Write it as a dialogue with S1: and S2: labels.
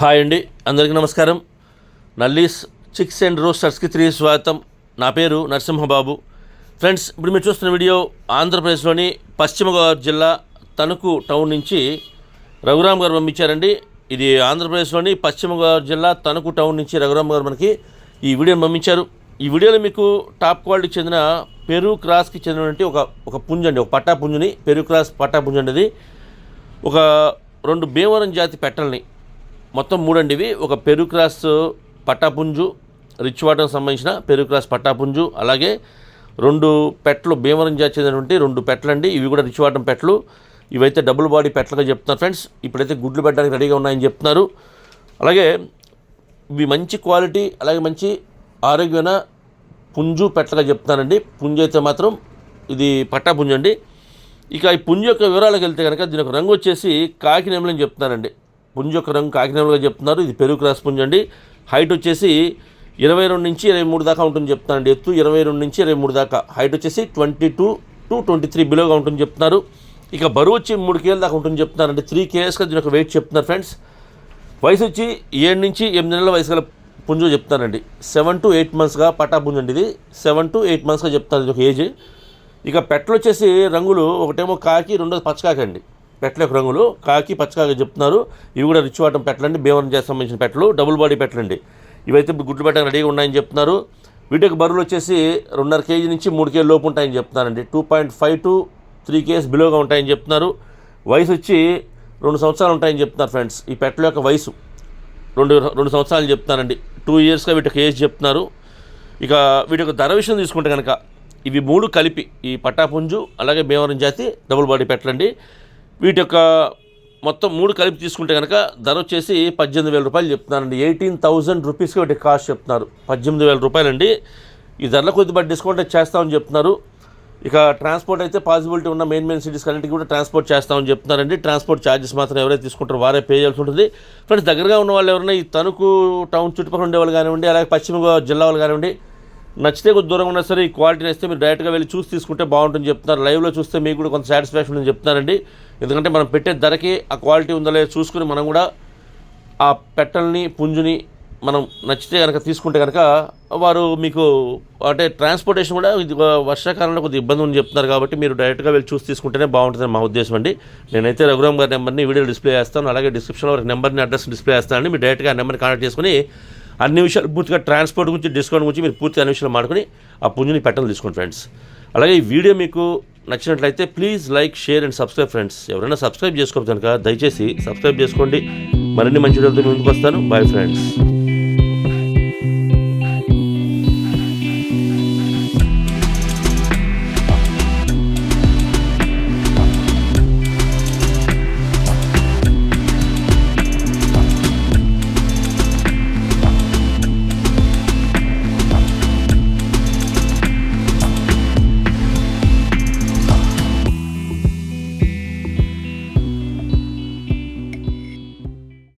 S1: Hi అండి. అందరికీ నమస్కారం. నల్లీస్ చిక్స్ అండ్ రోస్టర్స్కి తిరిగి స్వాగతం. నా పేరు నరసింహబాబు. ఫ్రెండ్స్ ఇప్పుడు మీరు చూస్తున్న వీడియో ఆంధ్రప్రదేశ్లోని పశ్చిమ గోదావరి జిల్లా తణుకు టౌన్ నుంచి రఘురామ్ గారు పంపించారండి. ఇది ఆంధ్రప్రదేశ్లోని పశ్చిమ గోదావరి జిల్లా తణుకు టౌన్ నుంచి రఘురామ్ గారు మనకి ఈ వీడియోని పంపించారు. ఈ వీడియోలో మీకు టాప్ క్వాలిటీకి చెందిన పెరు క్రాస్కి చెందినటువంటి ఒక ఒక పుంజు అండి ఒక పట్టా పుంజుని పెరు క్రాస్ పట్టా పుంజు అండి ఒక రెండు భీమవరం జాతి పెట్టల్ని మొత్తం మూడండి ఇవి. ఒక పెరు క్రాస్ పట్టాపుంజు రిచ్ వాటర్కి సంబంధించిన పెరు క్రాస్ పట్టాపుంజు అలాగే రెండు పెట్టలు భీమవరం జాతి చెందినటువంటి రెండు పెట్టలండి. ఇవి కూడా రిచ్ వాటం పెట్టలు. ఇవైతే డబుల్ బాడీ పెట్టలుగా చెప్తున్నారు ఫ్రెండ్స్. ఇప్పుడైతే గుడ్లు పెట్టడానికి రెడీగా ఉన్నాయని చెప్తున్నారు. అలాగే ఇవి మంచి క్వాలిటీ అలాగే మంచి ఆరోగ్యమైన పుంజు పెట్టగా చెప్తానండి పుంజు అయితే మాత్రం ఇది పట్టా పుంజు అండి. ఇక ఈ పుంజు యొక్క వివరాలకు వెళ్తే కనుక దీని యొక్క రంగు వచ్చేసి కాకి అని చెప్తున్నారండి పుంజు యొక్క రంగు కాకినెమలుగా చెప్తున్నారు. ఇది పెరుగు క్రాస్ పుంజు అండి. హైట్ వచ్చేసి ఇరవై రెండు నుంచి ఇరవై మూడు దాకా ఉంటుంది చెప్తానండి ఎత్తు ఇరవై రెండు నుంచి ఇరవై మూడు దాకా. హైట్ వచ్చేసి twenty two to twenty three బిలోగా ఉంటుంది చెప్తున్నారు. ఇక బరువు వచ్చి మూడు కేజీల దాకా ఉంటుంది చెప్తున్నారండి త్రీ కేజెస్గా దీని యొక్క వెయిట్ చెప్తున్నారు ఫ్రెండ్స్. వయసు వచ్చి ఏడు నుంచి ఎనిమిది నెలల వయసు గల పుంజు చెప్తానండి సెవెన్ టు ఎయిట్ మంత్స్గా పటా పుంజు అండి ఇది. సెవెన్ టు ఎయిట్ మంత్స్గా చెప్తాను ఇది ఒక ఏజ్ ఇక పెట్టలు వచ్చేసి రంగులు ఒకటేమో కాకి రెండోది పచ్చకాకి అండి. పెట్టల యొక్క రంగులు కాకి పచ్చకాకి చెప్తున్నారు. ఇవి కూడా రిచ్ వాటం పెట్టలండి భీమవరం చేసి సంబంధించిన పెట్టలు డబుల్ బాడీ పెట్టలండి ఇవైతే గుడ్లు పెట్టడానికి రెడీగా ఉన్నాయని చెప్తున్నారు. వీటికి బరువులు వచ్చేసి రెండున్నర కేజీ నుంచి మూడు కేజీ లోపు ఉంటాయని చెప్తున్నారండి. Two point five to three KGs బిలోగా ఉంటాయని చెప్తున్నారు. వయసు వచ్చి రెండు సంవత్సరాలు ఉంటాయని చెప్తున్నారు ఫ్రెండ్స్ ఈ పెట్టల యొక్క వయసు రెండు రెండు సంవత్సరాలు చెప్తానండి టూ ఇయర్స్గా వీటికి కేసు చెప్తున్నారు. ఇక వీటి యొక్క ధర విషయం తీసుకుంటే కనుక ఇవి మూడు కలిపి ఈ పట్టాపుంజు అలాగే భీమవరం జాతి డబుల్ బాడీ పెట్టలండి. వీటి యొక్క మొత్తం మూడు కలిపి తీసుకుంటే కనుక ధర వచ్చేసి పద్దెనిమిది వేల రూపాయలు చెప్తున్నారండి. ఎయిటీన్ థౌజండ్ రూపీస్కి వీటికి కాస్ట్ చెప్తున్నారు. పద్దెనిమిది వేల రూపాయలండి. ఈ ధరలో కొద్దిపాటి డిస్కౌంట్ అయితే చేస్తామని చెప్తున్నారు. ఇక ట్రాన్స్పోర్ట్ అయితే పాసిబిలిటీ ఉన్న మెయిన్ మెయిన్ సిటీస్ అన్నింటికి కూడా ట్రాన్స్పోర్ట్ చేస్తామని చెప్తున్నారండి. ట్రాన్స్పోర్ట్ ఛార్జెస్ మాత్రం ఎవరైతే తీసుకుంటారో వారే పే చేయాల్సి ఉంటుంది. ఫ్రెండ్స్ దగ్గరగా ఉన్న వాళ్ళు ఎవరైనా ఈ తణుకు టౌన్ చుట్టుపక్కల ఉండే వాళ్ళు కానివ్వండి అలాగే పశ్చిమ గోదావరి జిల్లా వాళ్ళు కానివ్వండి నచ్చితే కొద్ది దూరంగా ఉన్నా సరే ఈ క్వాలిటీ నచ్చితే మీరు డైరెక్ట్గా వెళ్ళి చూసి తీసుకుంటే బాగుంటుంది చెప్తున్నారు. లైవ్లో చూస్తే మీకు కూడా కొంత సాటిస్ఫాక్షన్ ఉందని చెప్తున్నారండి. ఎందుకంటే మనం పెట్టే ధరకి ఆ క్వాలిటీ ఉందో లేదో చూసుకుని మనం కూడా ఆ పెట్టల్ని పుంజుని మనం నచ్చితే కనుక తీసుకుంటే కనుక వారు మీకు అంటే ట్రాన్స్పోర్టేషన్ కూడా వర్షాకాలంలో కొద్దిగా ఇబ్బంది ఉంది చెప్తున్నారు కాబట్టి మీరు డైరెక్ట్గా వెళ్ళి చూసి తీసుకుంటేనే బాగుంటుందని మా ఉద్దేశం అండి. నేనైతే రఘురామ్ గారి నెంబర్ని వీడియో డిస్ప్లే చేస్తాను. అలాగే డిస్క్రిప్షన్లో వారి నెంబర్ని అడ్రస్ డిస్ప్లే చేస్తానండి మీరు డైరెక్ట్గా ఆ నెంబర్ని కాంటాక్ట్ చేసుకుని అన్ని విషయాలు పూర్తిగా ట్రాన్స్పోర్ట్ గురించి డిస్కౌంట్ గురించి మీరు పూర్తిగా అన్ని విషయాలు మాడుకుని ఆ పుంజుని పెట్టలు తీసుకోండి ఫ్రెండ్స్ అలాగే ఈ వీడియో మీకు నచ్చినట్లయితే please like share and subscribe friends ఎవరైనా సబ్స్క్రైబ్ చేసుకోవచ్చు కనుక దయచేసి సబ్స్క్రైబ్ చేసుకోండి. మరిన్ని మంచి వీడియోలతో ముందుకు వస్తాను. Bye friends